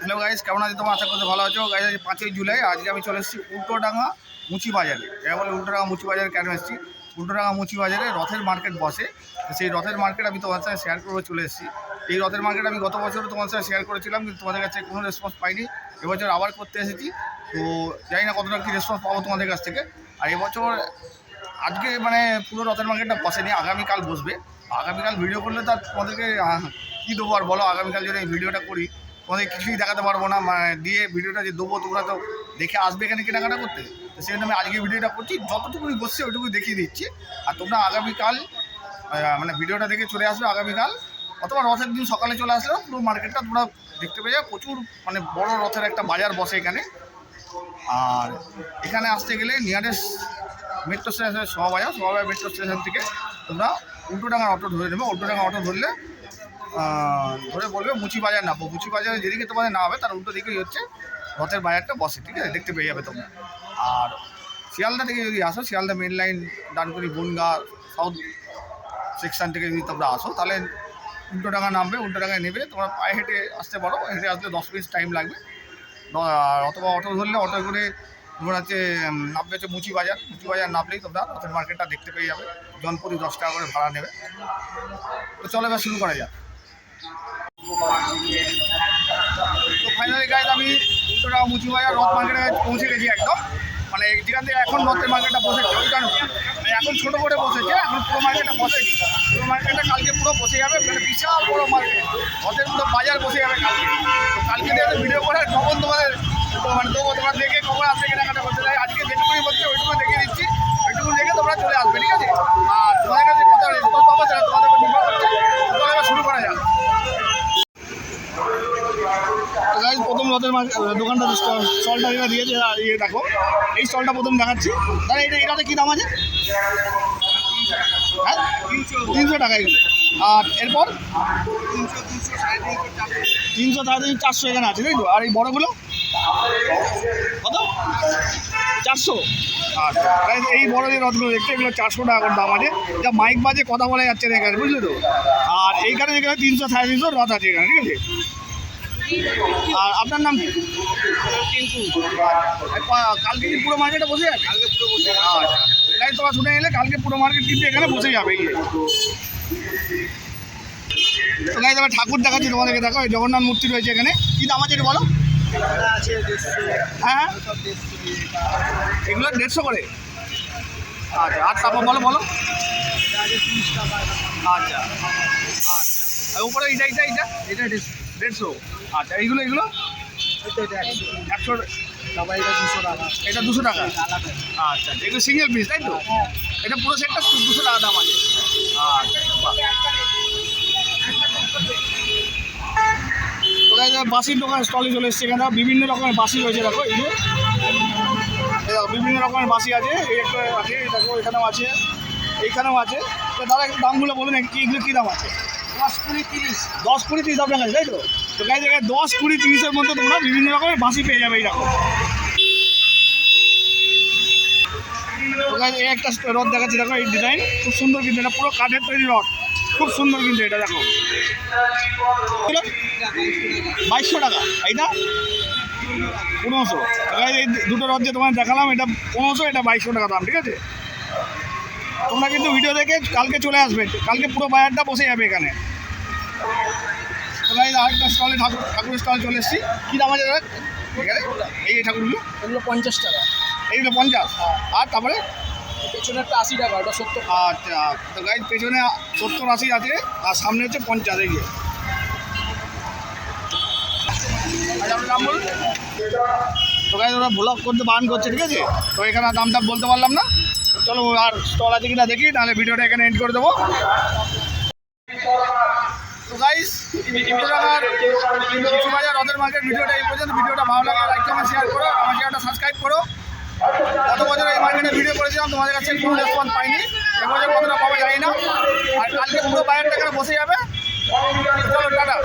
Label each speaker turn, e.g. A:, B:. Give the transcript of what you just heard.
A: Hello guys কেমন আছে তোমার? আশা করতে ভালো আছো। গাইজ আজ পাঁচই জুলাই, আজকে আমি চলে এসেছি উল্টোডাঙ্গা মুচি বাজারে এটা বলে উল্টোডাঙ্গা মুচি বাজারে কেন এসেছি? উল্টোডাঙ্গা মুচি বাজারে রথের মার্কেট বসে। সেই রথের মার্কেট আমি তোমার সাথে শেয়ার করে চলে এসেছি। এই রথের মার্কেট আমি গত বছর তোমার সাথে শেয়ার করেছিলাম, কিন্তু তোমাদের কাছে কোনো রেসপন্স পাইনি। এবছর আবার করতে এসেছি। তো জানি না কতটা কী রেসপন্স পাবো তোমাদের কাছ থেকে। আর এবছর আজকে মানে পুরো রথের মার্কেটটা বসেনি, আগামীকাল বসবে। আগামীকাল ভিডিও করলে তো আর তোমাদেরকে কী দেবো আর বলো? আগামীকাল যদি ভিডিওটা করি তোমাদের কিছুই দেখাতে পারব না মানে দিয়ে ভিডিওটা যে দেবো, তোমরা তো দেখে আসবে এখানে কেনাকাটা করতে। তো সেই জন্য আমি আজকে ভিডিওটা করছি যতটুকুনি বসছে ওইটুকুই দেখিয়ে দিচ্ছি। আর তোমরা আগামীকাল মানে ভিডিওটা দেখে চলে আসবে আগামীকাল, অথবা রথের দিন সকালে চলে আসলেও পুরো মার্কেটটা তোমরা দেখতে পেয়ে যাবে। প্রচুর মানে বড় রথের একটা বাজার বসে এখানে। আর এখানে আসতে গেলে নিয়ারেস্ট মেট্রো স্টেশনের সহবাজার সহবাজার মেট্রো স্টেশন থেকে। তোমরা উল্টোডাঙ্গার অটো ধরে নেবে উল্টোডাঙ্গা অটো ধরলে ধরে বলবে মুচি বাজার নামবো। মুচি বাজারে যেদিকে তোমাদের না হবে তার উল্টো দিকেই হচ্ছে রথের বাজারটা বসে, ঠিক আছে? দেখতে পেয়ে যাবে তোমরা। আর শিয়ালদা থেকে যদি আসো, Sealdah main line Dankuni, Bangaon south section থেকে যদি তোমরা আসো, তাহলে উল্টোডাঙ্গা নামবে, উল্টোডাঙ্গায় নেবে। তোমরা পায়ে হেঁটে আসতে পারো। হেঁটে আসলে দশ মিনিট টাইম লাগবে। অথবা অটো ধরলে অটো করে তোমরা হচ্ছে নামবে হচ্ছে মুচি বাজার মুচি বাজার নামলেই তোমরা রথের মার্কেটটা দেখতে পেয়ে যাবে। জনপ্রতি দশ টাকা করে ভাড়া নেবে। তো চলো এবার শুরু করা যাক। উত্তরা মুচি বাজার রথ মার্কেটে পৌঁছে গেছি একদম। মানে যেখান থেকে এখন রথের মার্কেটটা বসেছে, ওই কারণে। মানে এখন ছোটো করে বসেছে, এখন পুরো মার্কেটটা বসেনি। পুরো মার্কেটটা কালকে পুরো বসে যাবে মানে বিশাল বড় মার্কেট রথের পুরো বাজার বসে যাবে কালকে। তো কালকে দিয়ে ভিডিও করে তখন তোমাদের মানে দেবো, তোমরা দেখে কখন আসবে কেনাকাটা করতে চাই। আজকে যেটুকুনি বলছে ওইটুকু দেখে দিচ্ছি। ওইটুকু দেখে তোমরা চলে আসবে, ঠিক আছে? দোকানটা স্টলটা যেটা দিয়েছে ইয়ে দেখো। এই স্টলটা প্রথম দেখাচ্ছি। তাহলে এটা, এটাতে কী দাম আছে? হ্যাঁ? তিনশো টাকা এগুলো। আর এরপর? তিনশো, সাড়ে তিনশো, চারশো এখানে আছে, তাই তো? আর এই বড়গুলো? কত? চারশো। আচ্ছা এই বড় যে রথগুলো দেখতে এগুলো চারশো টাকা করে দাম আছে। যা মাইক বাজে কথা বলা যাচ্ছে না এখানে, বুঝলে তো? আর এইখানে যেখানে তিনশো, সাড়ে তিনশো রথ আছে এখানে, ঠিক আছে? আর আপনার নাম কি? কিন্তু কালকে কি পুরো মার্কেটে বসে যাবে কালকে পুরো বসে আচ্ছা। তাই তোমরা শুনে এলে কালকে পুরো মার্কেট কিন্তু এখানে বসে যাবে গিয়ে। তো আবার ঠাকুর দেখাচ্ছি তোমাদেরকে দেখো জগন্নাথ মূর্তি রয়েছে এখানে। কি দাম আছে একটু বলো? হ্যাঁ এগুলো দেড়শো করে? আচ্ছা আর তারপর বলো বলো। আচ্ছা। আচ্ছা। আর উপরে এইটা এইটা এইটা?
B: এটা
A: দেড়শো। আচ্ছা এইগুলো এগুলো একশো
B: এটা দুশো টাকা?
A: আচ্ছা এগুলো সিঙ্গেল পিস তাই তো? এটা পুরো সেটটা দুশো টাকা দাম আছে। আচ্ছা বাসির দোকান স্টলে চলে এসছে এখানে বিভিন্ন রকমের বাসি রয়েছে, দেখো, এই বিভিন্ন রকমের বাসি আছে, এই একটা আছে দেখো, এখানেও আছে, এইখানেও আছে। তো দাদা দামগুলো বলুন এগুলো কী দাম আছে?
B: দশ কুড়ি তিরিশ,
A: দশ কুড়ি আপনার কাছে, তাই তো? তো গাই জায়গায় দশ কুড়ি তিরিশের মধ্যে তোমরা বিভিন্ন রকমের বাঁশি পেয়ে যাবে এইরকম একটা রথ দেখাচ্ছি, দেখো এই ডিজাইন খুব সুন্দর কিন্তু এটা, পুরো কাঠের তৈরি রথ খুব সুন্দর কিন্তু এটা, দেখো। বাইশশো টাকা এইটা পনেরোশো। এই দুটো রথ যে তোমার দেখালাম, এটা পনেরোশো, এটা বাইশশো টাকা দাম, ঠিক আছে? তোমরা কিন্তু ভিডিও দেখে কালকে চলে আসবে। কালকে পুরো বাজারটা বসে যাবে এখানে। আরেকটা স্টলে ঠাকুর ঠাকুরের স্টল চলে এসেছি। কী দাম আছে এখানে? এই যে ঠাকুরগুলো।
B: এগুলো পঞ্চাশ টাকা।
A: এইগুলো পঞ্চাশ? আর তারপরে?
B: পেছনে একটা আশি টাকা ওটা সত্তর
A: আচ্ছা তো গাইজ পেছনে সত্তর আশি আছে আর সামনে হচ্ছে পঞ্চাশ এই যে। আচ্ছা বলুন? তো গাইজ ওরা ব্লগ করতে বারণ করছে ঠিক আছে? তো এখানে দামটা বলতে পারলাম না। চলো, আর স্টল আছে কিনা দেখি তাহলে ভিডিওটা এখানে এন্ড করে দেবো। গাইস উত্তরাখার কিছু বাজার রথের ভিডিওটা এই পর্যন্ত। ভিডিওটা ভালো লাগে লাইক কমেন্ট শেয়ার করো, আমার চ্যানেলটা সাবস্ক্রাইব করো। গত বছর এই মার্কেটে ভিডিও করেছিলাম, তোমাদের কাছে কোনো রেসপন্স পাইনি। এবছর কতটা পাওয়া যায় না। আর কালকে পুরো বাজারটা এখানে বসে যাবে। চলো, টাটা।